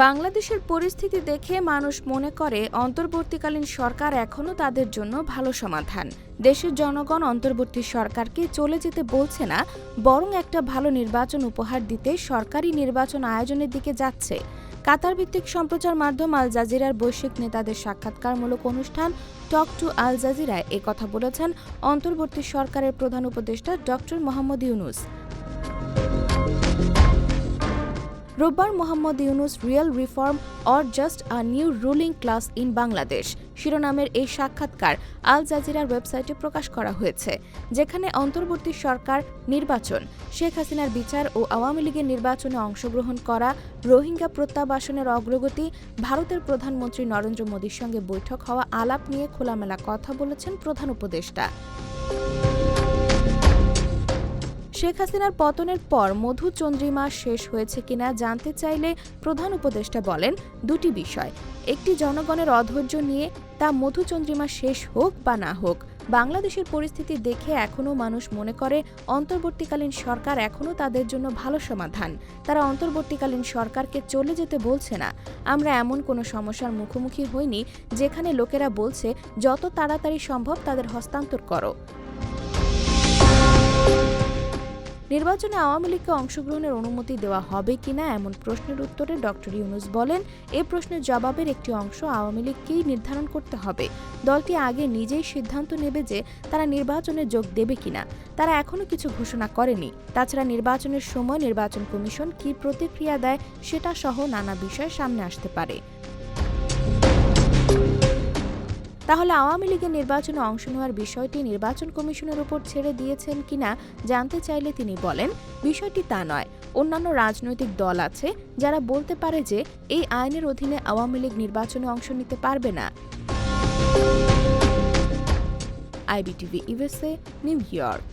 বাংলাদেশের পরিস্থিতি দেখে মানুষ মনে করে অন্তর্বর্তীকালীন সরকার এখনও তাদের জন্য ভালো সমাধান। দেশের জনগণ অন্তর্বর্তী সরকারকে চলে যেতে বলছে না, বরং একটা ভালো নির্বাচন উপহার দিতে সরকারি নির্বাচন আয়োজনের দিকে যাচ্ছে। কাতার ভিত্তিক সম্প্রচার মাধ্যম আল জাজিরার বৈশ্বিক নেতাদের সাক্ষাৎকারমূলক অনুষ্ঠান টক টু আল জাজিরায় কথা বলেছেন অন্তর্বর্তী সরকারের প্রধান উপদেষ্টা ডক্টর মোহাম্মদ ইউনুস। রোববার Mohammad Yunus real reform or just a new ruling class in Bangladesh. শিরোনামের এই সাক্ষাৎকার আল জাজিরার ওয়েবসাইটে প্রকাশ করা হয়েছে, যেখানে অন্তর্বর্তী সরকার, নির্বাচন, শেখ হাসিনার বিচার ও আওয়ামী লীগের নির্বাচনে অংশগ্রহণ করা, রোহিঙ্গা প্রত্যাবাসনের অগ্রগতি, ভারতের প্রধানমন্ত্রী নরেন্দ্র মোদীর সঙ্গে বৈঠক হওয়া আলাপ নিয়ে খোলামেলা কথা বলেছেন প্রধান উপদেষ্টা। শেখ হাসিনার পতনের পর মধু চন্দ্রিমা শেষ হয়েছে কিনা জানতে চাইলে প্রধান উপদেষ্টা বলেন, দুটি বিষয়। একটি জনগণের অধৈর্য নিয়ে তা মধু চন্দ্রিমা শেষ হোক বা না হোক, বাংলাদেশের পরিস্থিতি দেখে এখনও মানুষ মনে করে অন্তর্বর্তীকালীন সরকার এখনও তাদের জন্য ভালো সমাধান। তারা অন্তর্বর্তীকালীন সরকারকে চলে যেতে বলছে না। আমরা এমন কোনো সমস্যার মুখোমুখি হইনি যেখানে লোকেরা বলছে, যত তাড়াতাড়ি সম্ভব তাদের হস্তান্তর করো। নির্বাচনে আওয়ামী লীগকে অংশগ্রহণের অনুমতি দেওয়া হবে কিনা এমন প্রশ্নের উত্তরে ডক্টর ইউনুস বলেন, এ প্রশ্নের জবাবের একটি অংশ আওয়ামী লীগকেই নির্ধারণ করতে হবে। দলটি আগে নিজেই সিদ্ধান্ত নেবে যে তারা নির্বাচনে যোগ দেবে কিনা তারা এখনও কিছু ঘোষণা করেনি। তাছাড়া নির্বাচনের সময় নির্বাচন কমিশন কী প্রতিক্রিয়া দেয় সেটা সহ নানা বিষয় সামনে আসতে পারে। তাহলে আওয়ামী লীগের নির্বাচনে অংশ নেওয়ার বিষয়টি নির্বাচন কমিশনের উপর ছেড়ে দিয়েছেন কিনা জানতে চাইলে তিনি বলেন, বিষয়টি তা নয়। অন্যান্য রাজনৈতিক দল আছে যারা বলতে পারে যে এই আইনের অধীনে আওয়ামী লীগ নির্বাচনে অংশ নিতে পারবে না। IBTV USA New York.